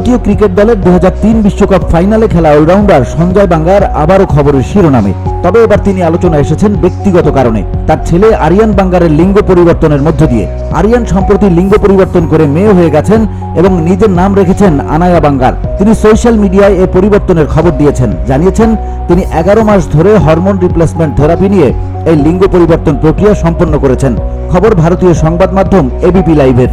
ভারতীয় ক্রিকেট দলের দু বিশ্বকাপ ফাইনালে খেলা অলরাউন্ডার সঞ্জয় বাঙ্গার আবারও খবরের শিরোনামে। তবে এবার তিনি আলোচনা এসেছেন ব্যক্তিগত কারণে। তার ছেলে আরিয়ান বাঙ্গারের লিঙ্গ পরিবর্তনের মধ্য দিয়ে। আরিয়ান সম্প্রতি লিঙ্গ পরিবর্তন করে মেয়ে হয়ে গেছেন এবং নিজের নাম রেখেছেন আনায়া বাঙ্গার। তিনি সোশ্যাল মিডিয়ায় এ পরিবর্তনের খবর দিয়েছেন। জানিয়েছেন, তিনি এগারো মাস ধরে হরমোন রিপ্লেসমেন্ট থেরাপি নিয়ে এই লিঙ্গ পরিবর্তন প্রক্রিয়া সম্পন্ন করেছেন। খবর ভারতীয় সংবাদ মাধ্যম এবিপি লাইভের।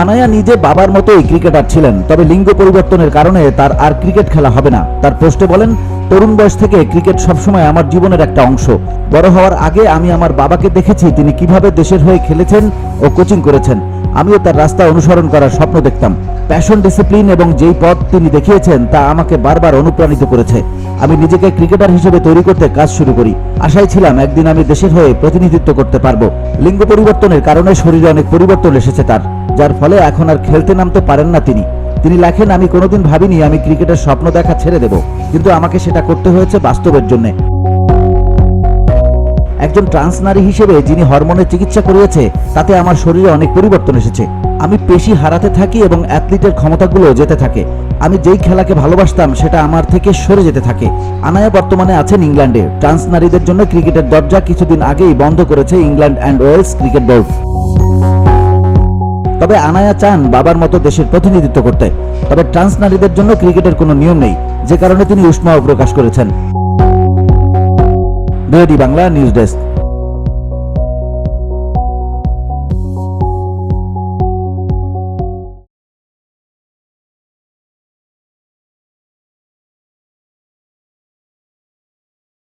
আনায়া নিজে বাবার মতোই ক্রিকেটার ছিলেন, তবে লিঙ্গ পরিবর্তনের কারণে তার আর ক্রিকেট খেলা হবে না। তার পোস্টে বলেন, তরুণ বয়স থেকে ক্রিকেট সবসময় আমার জীবনের একটা অংশ। বড় হওয়ার আগে আমি আমার বাবাকে দেখেছি, তিনি কীভাবে দেশের হয়ে খেলেছেন ও কোচিং করেছেন। আমিও তার রাস্তা অনুসরণ করার স্বপ্ন দেখতাম। প্যাশন, ডিসিপ্লিন এবং যেই পথ তিনি দেখিয়েছেন, তা আমাকে বারবার অনুপ্রাণিত করেছে। আমি নিজেকে ক্রিকেটার হিসেবে তৈরি করতে কাজ শুরু করি। আশায় ছিলাম, একদিন আমি দেশের হয়ে প্রতিনিধিত্ব করতে পারব। লিঙ্গ পরিবর্তনের কারণে শরীরে অনেক পরিবর্তন এসেছে তার। যার ফলে এখন আর খেলতে নামতে পারেন না তিনি। তিনি লেখেন, আমি কোনোদিন ভাবিনি আমি ক্রিকেটের স্বপ্ন দেখা ছেড়ে দেব, কিন্তু আমাকে সেটা করতে হয়েছে বাস্তবের জন্য। একজন ট্রান্স নারী হিসেবে যিনি হরমোনের চিকিৎসা করিয়েছে, তাতে আমার শরীরে অনেক পরিবর্তন এসেছে। আমি পেশি হারাতে থাকি এবং অ্যাথলিটের ক্ষমতাগুলো যেতে থাকে। আমি যেই খেলাকে ভালোবাসতাম, সেটা আমার থেকে সরে যেতে থাকে। আনায়া বর্তমানে আছেন ইংল্যান্ডে। ট্রান্স নারীদের জন্য ক্রিকেটের দরজা কিছুদিন আগেই বন্ধ করেছে England and Wales cricket board. তবে আনায়া চান বাবার মতো দেশের প্রতিনিধিত্ব করতে। তবে ট্রান্স নারীদের জন্য ক্রিকেটের কোনো নিয়ম নেই, যে কারণে তিনি উষ্মাও প্রকাশ করেছেন। BOD Bangla news desk.